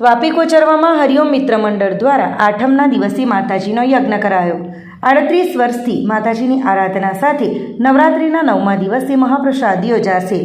વાપી કોચરવામાં હરિઓમ મિત્ર મંડળ દ્વારા આઠમના દિવસે માતાજીનો યજ્ઞ કરાયો. આડત્રીસ વર્ષથી માતાજીની આરાધના સાથે નવરાત્રિના નવમા દિવસે મહાપ્રસાદ યોજાશે.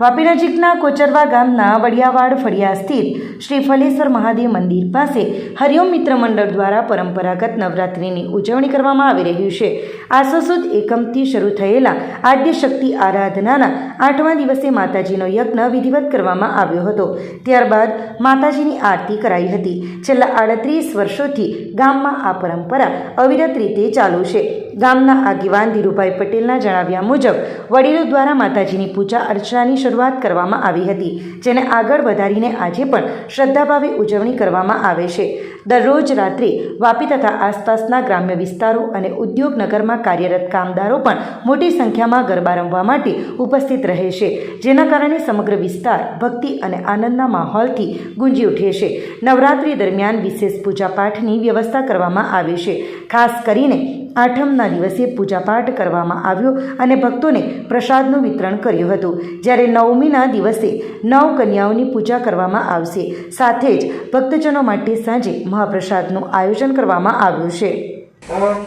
વાપી નજીકના કોચરવા ગામના વડિયાવાડ ફળિયા સ્થિત શ્રી ફલેશ્વર મહાદેવ મંદિર પાસે હરિઓમ મિત્ર મંડળ દ્વારા પરંપરાગત નવરાત્રિની ઉજવણી કરવામાં આવી રહ્યું છે. આસો સુદ એકમથી શરૂ થયેલા આદ્ય શક્તિ આરાધનાના આઠમા દિવસે માતાજીનો યજ્ઞ વિધિવત કરવામાં આવ્યો હતો. ત્યારબાદ માતાજીની આરતી કરાઈ હતી. છેલ્લા આડત્રીસ વર્ષોથી ગામમાં આ પરંપરા અવિરત રીતે ચાલુ છે. ગામના આગેવાન ધીરુભાઈ પટેલના જણાવ્યા મુજબ, વડીલો દ્વારા માતાજીની પૂજા અર્ચનાની શરૂઆત કરવામાં આવી હતી, જેને આગળ વધારીને આજે પણ શ્રદ્ધાભાવે ઉજવણી કરવામાં આવે છે. દરરોજ રાત્રે વાપી તથા આસપાસના ગ્રામ્ય વિસ્તારો અને ઉદ્યોગનગરમાં કાર્યરત કામદારો પણ મોટી સંખ્યામાં ગરબા રમવા માટે ઉપસ્થિત રહે છે, જેના કારણે સમગ્ર વિસ્તાર ભક્તિ અને આનંદના માહોલથી ગુંજી ઉઠે છે. નવરાત્રિ દરમિયાન વિશેષ પૂજાપાઠની વ્યવસ્થા કરવામાં આવે છે, ખાસ કરીને આઠમના દિવસે પૂજાપાઠ કરવામાં આવ્યો અને ભક્તોને પ્રસાદનું વિતરણ કર્યું હતું. જ્યારે નવમીના દિવસે નવ કન્યાઓની પૂજા કરવામાં આવશે. સાથે જ ભક્તજનો માટે સાંજે મહાપ્રસાદનું આયોજન કરવામાં આવ્યું છે. ॐ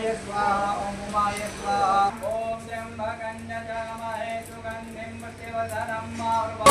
ఉమాయ స్వాహ ఓం ఉమాయ స్వాహ ఓం శంభకన్యకామహే సుగంధిం శివధనం మార్వా